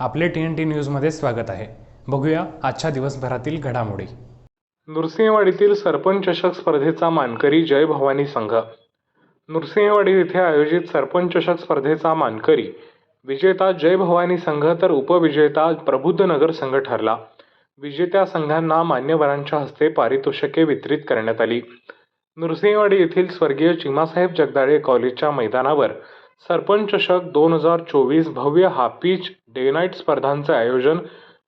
आपले T N T न्यूजमध्ये स्वागत आहे. बघूया आजच्या दिवसभरातील घडामोडी. नृसिंहवाडीतील सरपंच चषक स्पर्धेचा मानकरी जय भवानी संघ. नृसिंहवाडी येथे आयोजित सरपंच चषक स्पर्धेचा मानकरी विजेता जय भवानी संघ तर उपविजेता प्रबुद्ध नगर संघ ठरला. विजेत्या संघांना मान्यवरांच्या हस्ते पारितोषिके वितरित करण्यात आली. नृसिंहवाडी येथील स्वर्गीय चिमासाहेब जगदाळे कॉलेजच्या मैदानावर सरपंच चषक दोन हजार चोवीस भव्य हापीच डे नाईट स्पर्धांचे आयोजन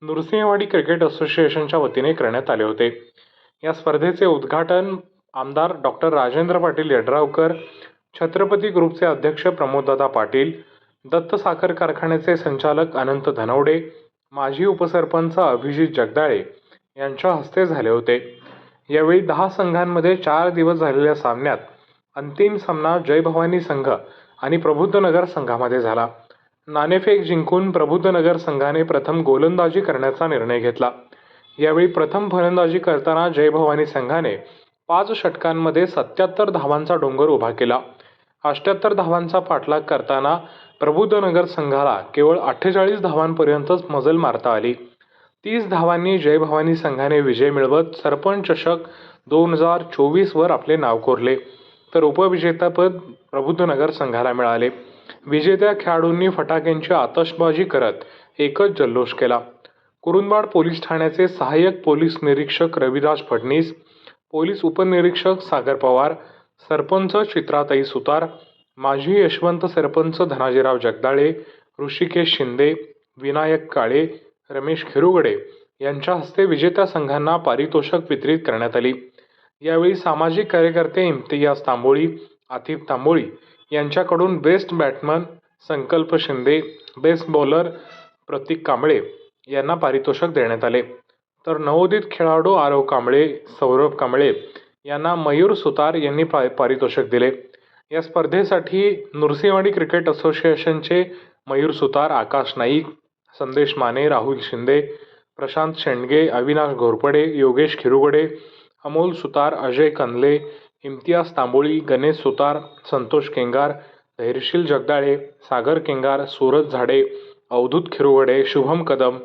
नृसिंहवाडी क्रिकेट असोसिएशनच्या वतीने करण्यात आले होते. या स्पर्धेचे उद्घाटन आमदार डॉक्टर राजेंद्र पाटील यड्रावकर छत्रपती ग्रुपचे अध्यक्ष प्रमोददादा पाटील दत्त साखर कारखान्याचे संचालक अनंत धनवडे माजी उपसरपंच अभिजित जगदाळे यांच्या हस्ते झाले होते. यावेळी दहा संघांमध्ये चार दिवस झालेल्या सामन्यात अंतिम सामना जय भवानी संघ आणि प्रबुद्धनगर संघामध्ये झाला. नाणेफेक जिंकून प्रबुद्धनगर संघाने प्रथम गोलंदाजी करण्याचा निर्णय घेतला. यावेळी प्रथम फलंदाजी करताना जयभवानी संघाने पाच षटकांमध्ये सत्याहत्तर धावांचा डोंगर उभा केला. अष्ट्याहत्तर धावांचा पाठलाग करताना प्रबुद्धनगर संघाला केवळ अठ्ठेचाळीस धावांपर्यंतच मजल मारता आली. तीस धावांनी जयभवानी संघाने विजय मिळवत सरपंच चषक दोन हजार चोवीसवर आपले नाव कोरले. तर उपविजेतापद प्रबुद्धनगर संघाला मिळाले. विजेत्या खेळाडूंनी फटाक्यांची आतषबाजी करत एकच जल्लोष केला. कुरुंदवाड पोलीस ठाण्याचे सहाय्यक पोलीस निरीक्षक रविदास फडणीस पोलीस उपनिरीक्षक सागर पवार सरपंच चित्राताई सुतार माजी यशवंत सरपंच धनाजीराव जगदाळे ऋषिकेश शिंदे विनायक काळे रमेश खिरुगडे यांच्या हस्ते विजेत्या संघांना पारितोषक वितरित करण्यात आली. यावेळी सामाजिक कार्यकर्ते इम्तियाज तांबोळी आतिफ तांबोळी यांच्याकडून best batsman Sankalp Shinde best bowler Pratik Kamble यांना पारितोषिक देण्यात आले. तर नवोदित खेळाडू आरव कांबळे सौरभ कांबळे यांना मयूर सुतार यांनी पा पारितोषिक दिले. या स्पर्धेसाठी नृसिंहवाडी क्रिकेट असोसिएशनचे मयूर सुतार आकाश नाईक संदेश माने राहुल शिंदे प्रशांत शेंडगे अविनाश घोरपडे योगेश खिरुगडे अमोल सुतार अजय कनले इम्तियाज तांबोळी गणेश सुतार संतोष केंगार धैर्यशील जगदाळे सागर केंगार सूरज झाडे अवधूत खिरुगडे शुभम कदम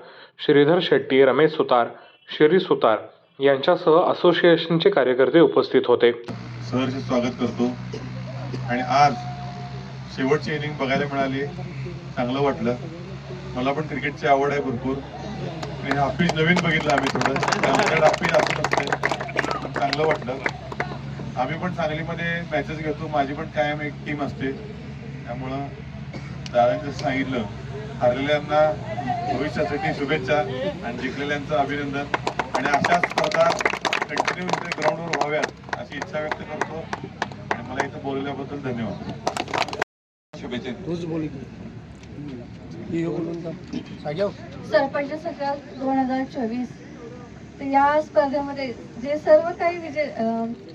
श्रीधर शेट्टी रमेश सुतार शिरी सुतार यांच्यासह असोसिएशनचे कार्यकर्ते उपस्थित होते. सहर्ष स्वागत करतो. आणि आज शेवटची इनिंग बघायला मिळाली. चांगलं वाटलं. मला पण क्रिकेटची आवड आहे भरपूर. आणि हाफिज नवीन बघितलं आम्ही थोडं. आमच्याकडे हाफिज असं चांगलं वाटलं. आम्ही पण सांगलीमध्ये मॅचेस घेतो. माझी पण कायम एक टीम असते. त्यामुळं दादांनी जसं सांगितलं. हरलेल्यांना भविष्यासाठी शुभेच्छा आणि जिंकलेल्यांचं अभिनंदन. आणि अशा स्पर्धा कंटिन्यू इथे ग्राउंडवर व्हाव्यात अशी इच्छा व्यक्त करतो. आणि मला इथं बोलवल्याबद्दल धन्यवाद. शुभेच्छा. सरपंच सगळ्यात दोन हजार चोवीस. तर या स्पर्धेमध्ये जे सर्व काही विजय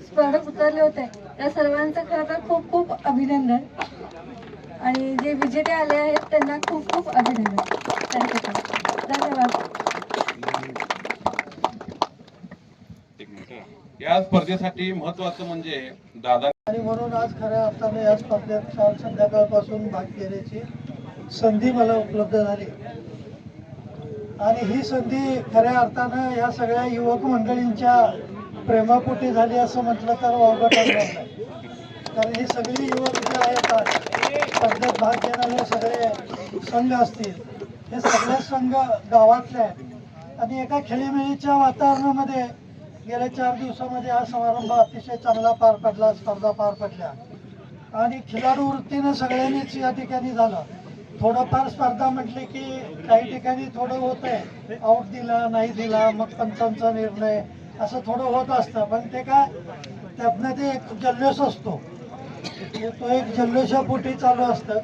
स्पर्धक उतरले होते त्या सर्वांचं खरं तर खूप खूप अभिनंदन. आणि जे विजेते आले आहेत त्यांना खूप खूप अभिनंदन. त्यांच्याकडे धन्यवाद. या स्पर्धेसाठी महत्वाचं म्हणजे दादा आणि म्हणून आज खऱ्या अर्थाने या स्पर्धेत काल संध्याकाळपासून भाग घेण्याची संधी मला उपलब्ध झाली. आणि ही संधी खऱ्या अर्थानं या सगळ्या युवक मंडळींच्या प्रेमापोटी झाली असं म्हटलं तर वावगं टाकणार नाही कारण ही सगळी युवक जे आहेत आज स्पर्धेत भाग घेणारे सगळे संघ असतील हे सगळे संघ गावातले आहेत. आणि एका खेळीमेळीच्या वातावरणामध्ये गेल्या चार दिवसामध्ये हा समारंभ अतिशय चांगला पार पडला स्पर्धा पार पडल्या. आणि खिलाडू वृत्तीनं सगळ्यांनीच या ठिकाणी झालं. थोडंफार स्पर्धा म्हटली की काही ठिकाणी थोडं होत आहे आऊट दिला नाही दिला मग पंचांचा निर्णय असं थोडं होत असतं. पण ते काय त्यातनं ते एक जल्लोष असतो. म्हणजे तो एक जल्लोषापोटी चालू असतं.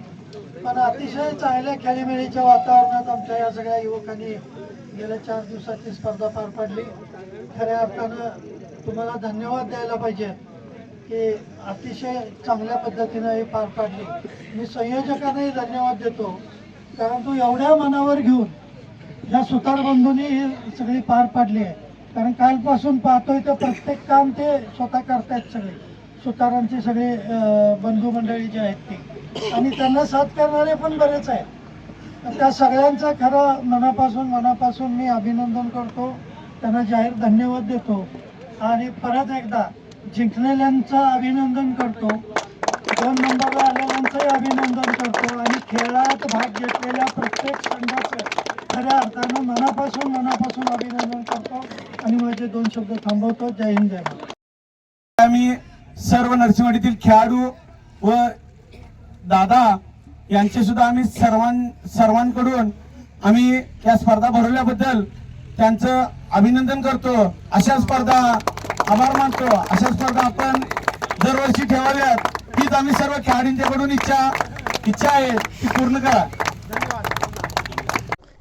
पण अतिशय चांगल्या खेळीमेळीच्या वातावरणात आमच्या या सगळ्या युवकांनी गेल्या चार दिवसाची स्पर्धा पार पडली. खऱ्या अर्थानं तुम्हाला धन्यवाद द्यायला पाहिजे. की अतिशय चांगल्या पद्धतीनं हे पार पाडले. मी संयोजकांनाही धन्यवाद देतो. कारण तो एवढ्या मनावर घेऊन या सुतार बंधूंनी ही सगळी पार पाडली आहे. कारण कालपासून पाहतोय तर प्रत्येक काम ते स्वतः करतायत सगळे. सुतारांचे सगळे बंधू मंडळी जे आहेत ते. आणि त्यांना साथ करणारे पण बरेच आहेत. तर त्या सगळ्यांचा खरं मनापासून मनापासून मी अभिनंदन करतो. त्यांना जाहीर धन्यवाद देतो. आणि परत एकदा जिंकलेल्यांचं अभिनंदन करतो. दोन नंबरला आलेल्यांचंही अभिनंदन करतो. आणि खेळात भाग घेतलेल्या प्रत्येक संघाचं खऱ्या अर्थानं मनापासून मनापासून अभिनंदन करतो. आणि माझे दोन शब्द थांबवतो. जय हिंद जय आम्ही सर्व नरसिंहवाडीतील खेळाडू व दादा यांचे सुद्धा आम्ही सर्वां सर्वांकडून आम्ही या स्पर्धा भरवल्याबद्दल त्यांचं अभिनंदन करतो. अशा स्पर्धा आभार मानतो. अशा स्पर्धा आपण दरवर्षी ठेवाव्यात. हीच आम्ही सर्व खेळाडूंच्याकडून इच्छा इच्छा आहे ती पूर्ण करा.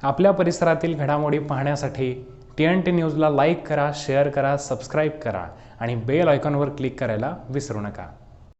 आपल्या परिसरातील घडामोडी पाहण्यासाठी टी एन टी न्यूजला लाईक करा शेअर करा सबस्क्राईब करा आणि बेल आयकॉनवर क्लिक करायला विसरू नका.